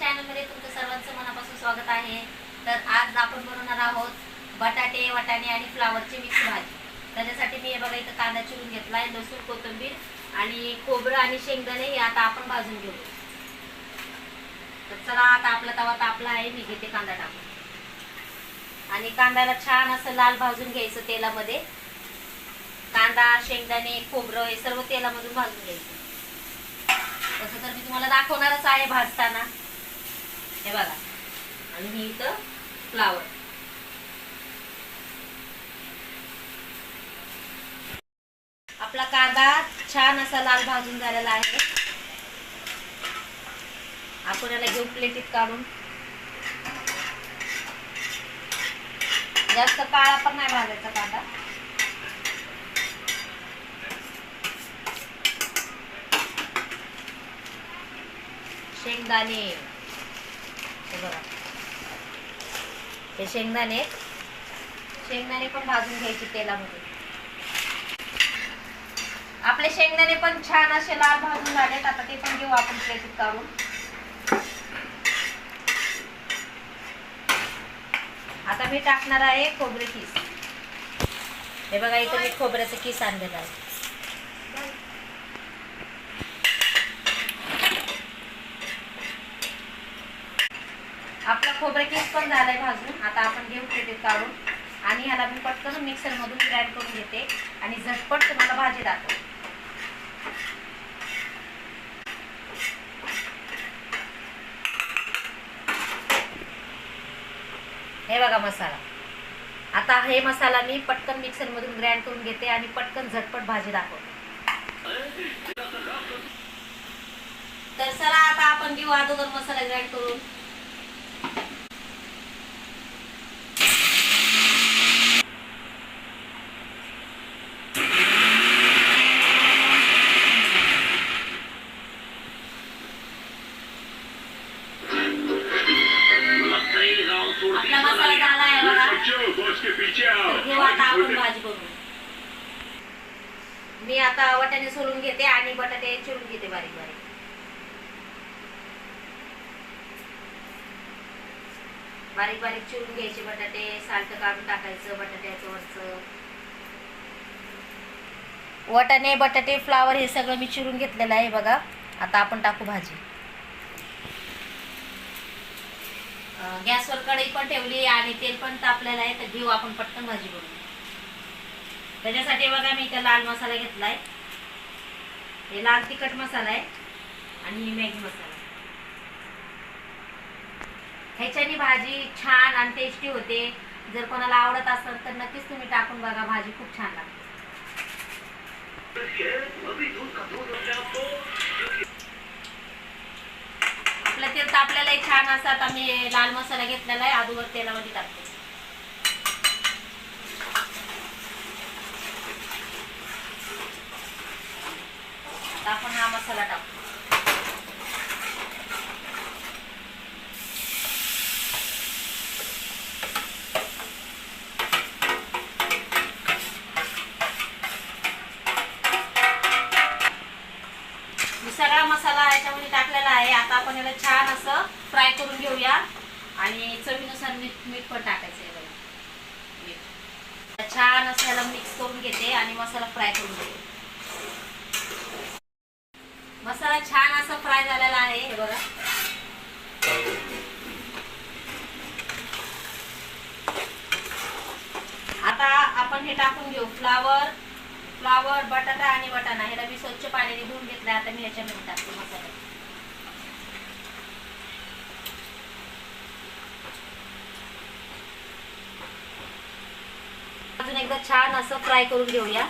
चॅनलमध्ये तुमचं सर्वांचं मनापासून स्वागत आहे. तर आज आपण बनवणार आहोत बटाटे वटाणे आणि फ्लावरची मिक्स भाजी. त्याच्यासाठी मी हे बघा इथं कांदा चिरून घेतला आहे लसूण कोथिंबीर आणि खोबरं आणि शेंगदाणे हे आता आपण भाजून घेऊ. तर चला आता आपला तवा तापला आहे मी घेते कांदा टाकून. आणि कांद्याला छान असं लाल भाजून घ्यायचं तेलामध्ये. कांदा शेंगदाणे खोबरं हे सर्व तेलामधून भाजून घ्यायचं. तसं तर मी तुम्हाला दाखवणारच आहे भाजताना. हे बघा. आणि ही इथं फ्लावर आपला कांदा छान असा लाल भाजून झालेला आहे. आपण याला घेऊ प्लेटीत काढून. जास्त काळा पण नाही भाजायचा कांदा. शेंगदाणे. हे बघा. हे शेंगदाणे शेंगदाणे पण भाजून घ्यायचे तेलामध्ये. आपले शेंगदाणे पण छान असे लाल भाजून झालेत. आता ते पण घेऊ आपण प्लेटीत काढून. आता मी टाकणार आहे खोबरे किस. हे बघा इथं मी खोबऱ्याचं किस आणलेलं आहे आपला खोबरं केस पण झालाय भाजून. आता आपण घेऊ ते काढून. आणि ह्याला मी पटकन मिक्सर मधून ग्राइंड करून घेते. आणि झटपट तुम्हाला भाजी दाखव हे बघा मसाला. आता हे मसाला मी पटकन मिक्सर मधून ग्राइंड करून घेते आणि पटकन झटपट भाजी दाखवते. तर चला आता आपण घेऊ अगोदर मसाला ग्राइंड करून. आपण भाजी बनवू. मी आता वाटाणे सोलून घेते आणि बटाटे चिरून घेते बारीक बारीक. बारीक बारीक चिरून घ्यायचे बटाटे साल्ट काढून टाकायचं बटाट्याचं वरचं. वाटाणे बटाटे फ्लावर हे सगळं मी चिरून घेतलेलं आहे बघा. आता आपण टाकू भाजी. गॅसवर कढई पण ठेवली आणि तेल पण तापलेलं आहे तर घेऊ आपण पटकन भाजी बनवू त्याच्यासाठी बघा मी इथं लाल मसाला घेतलाय. हे लाल तिखट मसाला आहे आणि ही मॅगी मसाला. ह्याच्याने भाजी छान आणि टेस्टी होते. जर कोणाला आवडत असेल तर नक्कीच तुम्ही टाकून बघा भाजी खूप छान लागते. आपलं तेल तापलेलं आहे छान असं. आता मी लाल मसाला घेतलेला आहे. अगोदर तेलामध्ये टाकते आता आपण हा मसाला टाकू. मी सगळा मसाला याच्यामध्ये टाकलेला आहे. आता आपण याला छान असं फ्राय करून घेऊया. आणि चवीनुसार मीठ मीठ पण टाकायचं आहे बघा. मीठ. छान असं याला मिक्स करून घेते आणि मसाला फ्राय करून घेते. मसाला छान असा फ्राय झालेला आहे हे बघा. आता आपण हे टाकून घेऊ. फ्लावर फ्लावर बटाटा आणि वटाणा. ह्याला मी स्वच्छ पाण्याने धुवून घेतलं आता मी ह्याच्यामध्ये टाकते मसाला. अजून एकदा छान असं फ्राय करून घेऊया.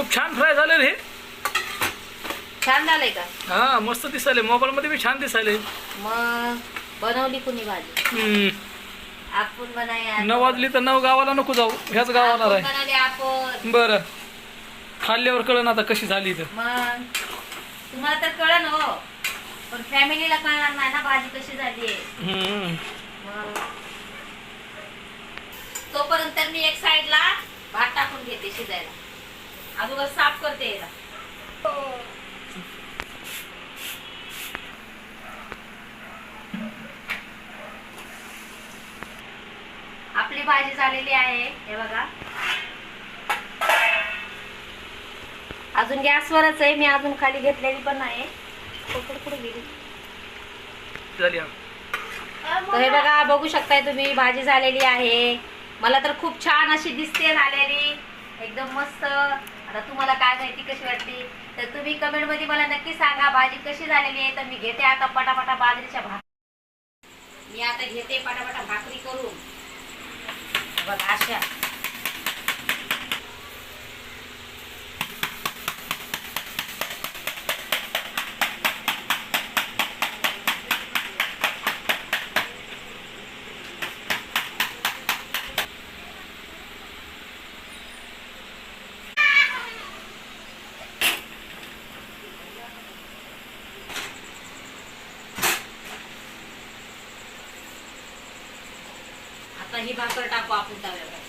खूप छान फ्राय झाले रे छान झालंय का? हा मस्त दिसायले मोबाईल मध्ये बी छान दिसायले मग बनवली कुणी भाजी? हम्म. आपण बनाया नऊ वाजली तर नऊ गावाला नको जाऊ. ह्याच गावाला आपण राय. बनवली आपण बरं. खाल्ल्यावर कळण आता कशी झाली तर. मग तुम्हाला तर कळन हो. पण फॅमिलीला कळणार नाही ना भाजी कशी झाली हम्म. तोपर्यंत मी एक साईडला भात टाकून घेते शिजायला अगोदर साफ करते याला. आपली भाजी झालेली आहे हे बघा. अजून गॅसवरच आहे मी अजून खाली घेतलेली पण आहे हा. तर हे बघा बघू शकताय तुम्ही भाजी झालेली आहे. मला तर खूप छान अशी दिसते झालेली. एकदम मस्त. आता तुम्हाला काय माहिती कशी वाटली? तर तुम्ही कमेंटमध्ये मला नक्की सांगा भाजी कशी झालेली आहे? तर मी घेते आता पटापटा बाजरीच्या भाकरी. मी आता घेते पटापटा भाकरी करून. बघा अशा. आता ही भाकर टाकू आपण तव्यावर